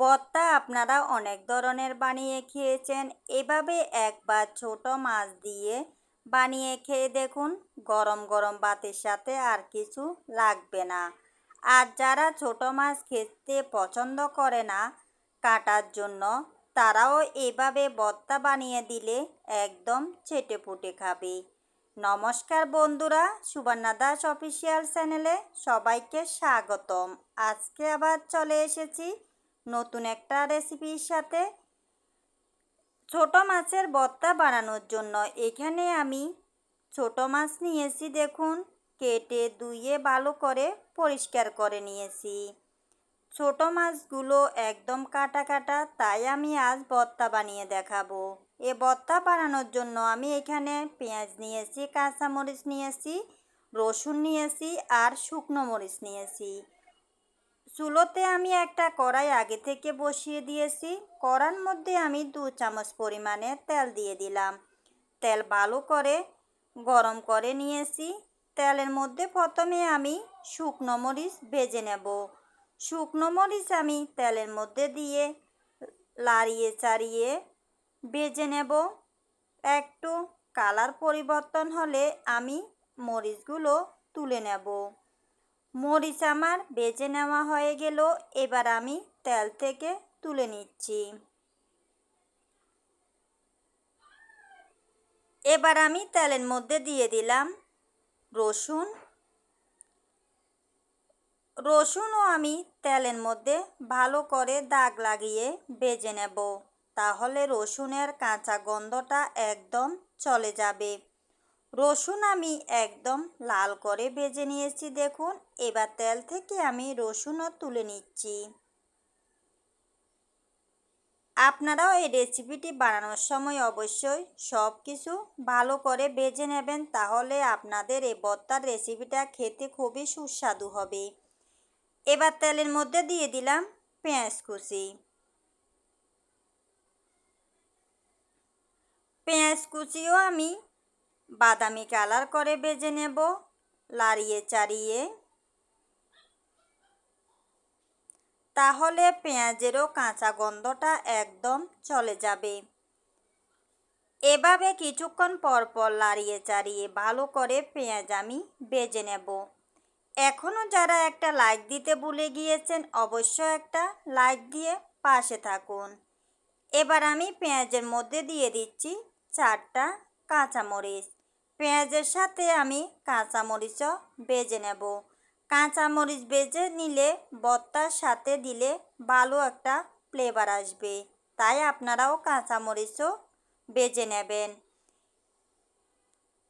ভর্তা আপনারা অনেক ধরনের বানিয়ে খেয়েছেন। এভাবে একবার ছোট মাছ দিয়ে বানিয়ে খেয়ে দেখুন, গরম গরম ভাতের সাথে আর কিছু লাগবে না। আর যারা ছোট মাছ খেতে পছন্দ করে না, কাটার জন্য তারাও এভাবে ভর্তা বানিয়ে দিলে একদম চেটে পুটে খাবে। নমস্কার বন্ধুরা, সুবর্ণা দাস অফিসিয়াল চ্যানেলে সবাইকে স্বাগতম। আজকে আবার চলে এসেছি নতুন একটা রেসিপির সাথে। ছোট মাছের ভর্তা বানানোর জন্য এখানে আমি ছোট মাছ নিয়েছি দেখুন, কেটে ধুয়ে ভালো করে পরিষ্কার করে নিয়েছি। ছোট মাছগুলো একদম কাটা কাটা, তাই আমি আজ ভর্তা বানিয়ে দেখাবো। এ ভর্তা বানানোর জন্য আমি এখানে পেঁয়াজ নিয়েছি, কাঁচামরিচ নিয়েছি, রসুন নিয়েছি আর শুকনো মরিচ নিয়েছি। চুলোতে আমি একটা কড়াই আগে থেকে বসিয়ে দিয়েছি। কড়ার মধ্যে আমি দু চামচ পরিমাণে তেল দিয়ে দিলাম। তেল ভালো করে গরম করে নিয়েছি। তেলের মধ্যে প্রথমে আমি শুকনো মরিচ ভেজে নেব। শুকনো মরিচ আমি তেলের মধ্যে দিয়ে লাড়িয়ে চাড়িয়ে ভেজে নেব। একটু কালার পরিবর্তন হলে আমি মরিচগুলো তুলে নেব। মরিচ আমার বেজে নেওয়া হয়ে গেল, এবার আমি তেল থেকে তুলে নিচ্ছি। এবার আমি তেলের মধ্যে দিয়ে দিলাম রসুন। রসুনও আমি তেলের মধ্যে ভালো করে দাগ লাগিয়ে বেজে নেব, তাহলে রসুনের কাঁচা গন্ধটা একদম চলে যাবে। রসুন আমি একদম লাল করে ভেজে নিয়েছি, দেখুন। এবার তেল থেকে আমি রসুনও তুলে নিচ্ছি। আপনারাও এই রেসিপিটি বানানোর সময় অবশ্যই সব কিছু ভালো করে ভেজে নেবেন, তাহলে আপনাদের এই বত্তার রেসিপিটা খেতে খুবই সুস্বাদু হবে। এবার তেলের মধ্যে দিয়ে দিলাম পেঁয়াজ কুচি। পেঁয়াজ কুচিও আমি বাদামি কালার করে ভেজে নেব, লাড়িয়ে চাড়িয়ে। তাহলে পেঁয়াজেরও কাঁচা গন্ধটা একদম চলে যাবে। এভাবে কিছুক্ষণ পর পর লাড়িয়ে চাড়িয়ে ভালো করে পেঁয়াজ আমি বেজে নেব। এখনও যারা একটা লাইক দিতে ভুলে গিয়েছেন অবশ্য একটা লাইক দিয়ে পাশে থাকুন। এবার আমি পেঁয়াজের মধ্যে দিয়ে দিচ্ছি চারটা কাঁচামরিচ। পেঁয়াজের সাথে আমি কাঁচামরিচও বেজে নেব। কাঁচামরিচ বেজে নিলে বত্তার সাথে দিলে ভালো একটা ফ্লেভার আসবে। তাই আপনারাও কাঁচামরিচও বেজে নেবেন।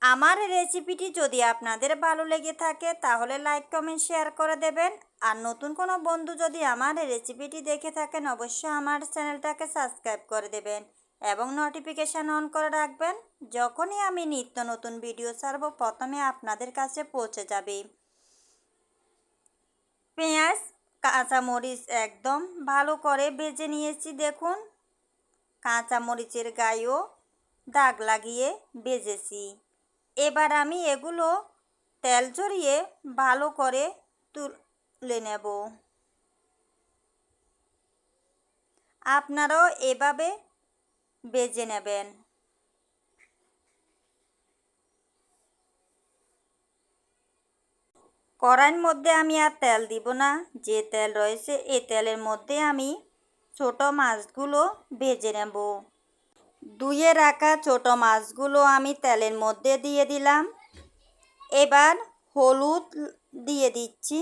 আমার রেসিপিটি যদি আপনাদের ভালো লেগে থাকে, তাহলে লাইক কমেন্ট শেয়ার করে দেবেন। আর নতুন কোনো বন্ধু যদি আমার রেসিপিটি দেখে থাকেন, অবশ্যই আমার চ্যানেলটাকে সাবস্ক্রাইব করে দেবেন এবং নোটিফিকেশান অন করে রাখবেন। যখনই আমি নিত্য নতুন ভিডিও ছাড়ব, প্রথমে আপনাদের কাছে পৌঁছে যাবে। পেঁয়াজ, কাঁচামরিচ একদম ভালো করে ভেজে নিয়েছি, দেখুন। কাঁচামরিচের গায়েও দাগ লাগিয়ে ভেজেছি এবার আমি এগুলো তেল ঝরিয়ে ভালো করে তুলে নেব। আপনারাও এভাবে বেজে নেবেন। কড়াইয়ের মধ্যে আমি আর তেল দিব না। যে তেল রয়েছে, এই তেলের মধ্যে আমি ছোট মাছগুলো ভেজে নেব। ধুয়ে রাখা ছোট মাছগুলো আমি তেলের মধ্যে দিয়ে দিলাম। এবার হলুদ দিয়ে দিচ্ছি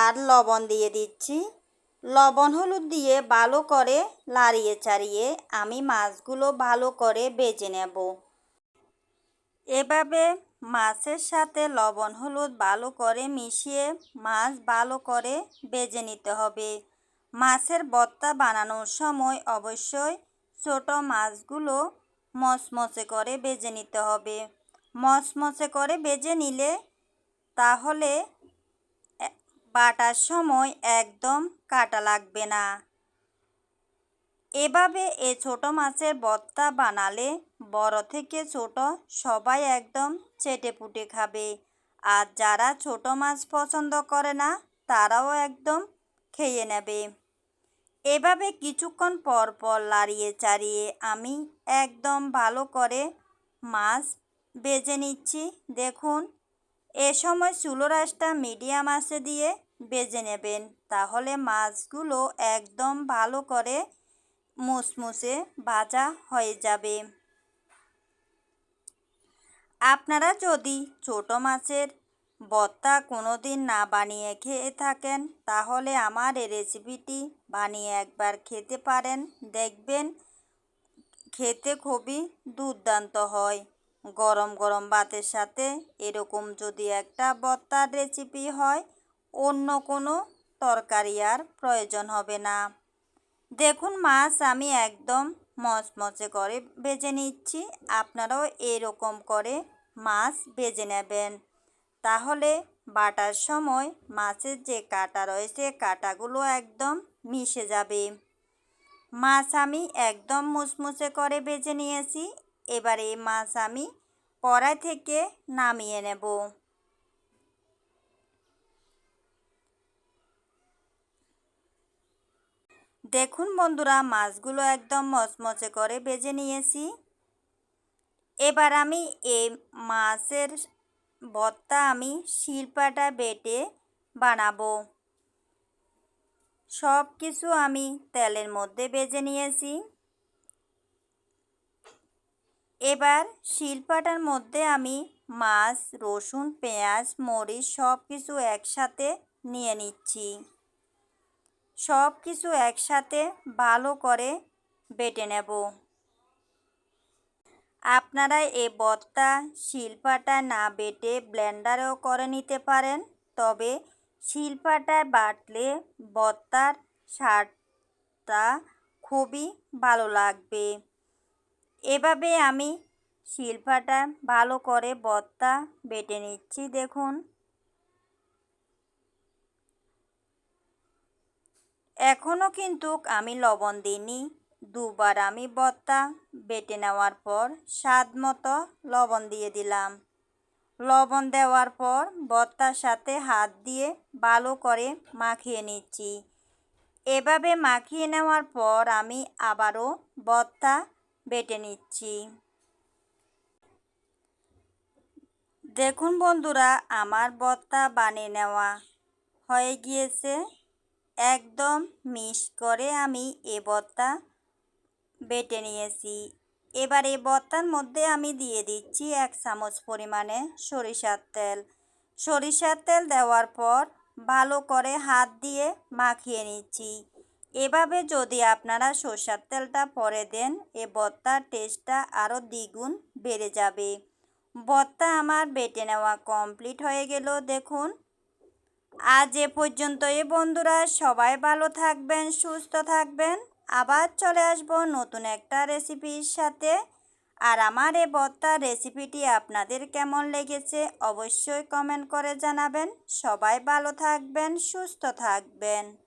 আর লবণ দিয়ে দিচ্ছি। লবণ হলুদ দিয়ে ভালো করে লাড়িয়ে চাড়িয়ে আমি মাছগুলো ভালো করে বেজে নেব। এভাবে মাছের সাথে লবণ, হলুদ ভালো করে মিশিয়ে মাছ ভালো করে বেজে নিতে হবে। মাছের বত্তা বানানোর সময় অবশ্যই ছোট মাছগুলো মচমচে করে বেজে নিতে হবে। মচমচে করে বেজে নিলে তাহলে বাটার সময় একদম কাটা লাগবে না। এভাবে এ ছোট মাছের বত্তা বানালে বড় থেকে ছোট সবাই একদম চেটে পুটে খাবে। আর যারা ছোট মাছ পছন্দ করে না, তারাও একদম খেয়ে নেবে। এভাবে কিছুক্ষণ পর পর লাড়িয়ে চাড়িয়ে আমি একদম ভালো করে মাছ বেজে নিচ্ছি। দেখুন, এ সময় চুলো রাসটা মিডিয়াম আঁচে দিয়ে বেজে নেবেন। তাহলে মাছগুলো একদম ভালো করে মুসমুসে ভাজা হয়ে যাবে। আপনারা যদি ছোট মাছের ভর্তা কোনো দিন না বানিয়ে খেয়ে থাকেন, তাহলে আমার এই রেসিপিটি বানিয়ে একবার খেতে পারেন। দেখবেন খেতে খুবই দুর্দান্ত হয়। গরম গরম ভাতের সাথে এরকম যদি একটা ভর্তার রেসিপি হয়, অন্য কোনো তরকারি আর প্রয়োজন হবে না। দেখুন মাছ আমি একদম মচমচে করে ভেজে নিচ্ছি। আপনারাও এরকম করে মাছ ভেজে নেবেন। তাহলে বাটার সময় মাছের যে কাটা রয়েছে, কাটাগুলো একদম মিশে যাবে। মাছ আমি একদম মুচমুচে করে ভেজে নিয়েছি। এবার মাছ আমি কড়াই থেকে নামিয়ে নেব। দেখুন বন্ধুরা, মাছগুলো একদম মচমচে করে ভেজে নিয়েছি। এবার আমি এই মাছের ভর্তা আমি শিল্পাটা বেটে বানাবো। সব কিছু আমি তেলের মধ্যে বেজে নিয়েছি। এবার শিলপাটার মধ্যে আমি মাছ, রসুন, পেঁয়াজ, মরিচ সব কিছু একসাথে নিয়ে নিচ্ছি। সব কিছু একসাথে ভালো করে বেটে নেব। আপনারা এ বত্তা শিলপাটা না বেটে ব্লেন্ডারেও করে নিতে পারেন, তবে শিলপাটায় বাটলে বত্তার স্বাদটা খুবই ভালো লাগবে। এভাবে আমি শিলপাটা ভালো করে বত্তা বেটে নিচ্ছি, দেখুন। এখনও কিন্তু আমি লবণ দিইনি। দুবার আমি বত্তা বেটে নেওয়ার পর স্বাদ মতো লবণ দিয়ে দিলাম। লবণ দেওয়ার পর বত্তার সাথে হাত দিয়ে ভালো করে মাখিয়ে নিচ্ছি। এভাবে মাখিয়ে নেওয়ার পর আমি আবারও বত্তা বেটে নিচ্ছি। দেখুন বন্ধুরা, আমার বত্তা বানিয়ে নেওয়া হয়ে গিয়েছে। একদম মিস করে আমি এ বত্তা বেটে নিয়েছি। এবার এই বত্তার মধ্যে আমি দিয়ে দিচ্ছি এক চামচ পরিমাণে সরিষার তেল। সরিষার তেল দেওয়ার পর ভালো করে হাত দিয়ে মাখিয়ে নিচ্ছি। এভাবে যদি আপনারা সর্ষার তেলটা পরে দেন, এ বত্তার টেস্টটা আরও দ্বিগুণ বেড়ে যাবে। বত্তা আমার বেটে নেওয়া কমপ্লিট হয়ে গেল, দেখুন। আজ এ পর্যন্ত এ বন্ধুরা। সবাই ভালো থাকবেন, সুস্থ থাকবেন। আবার চলে আসব নতুন একটা রেসিপির সাথে। আর আমার এ বর্তার রেসিপিটি আপনাদের কেমন লেগেছে অবশ্যই কমেন্ট করে জানাবেন। সবাই ভালো থাকবেন, সুস্থ থাকবেন।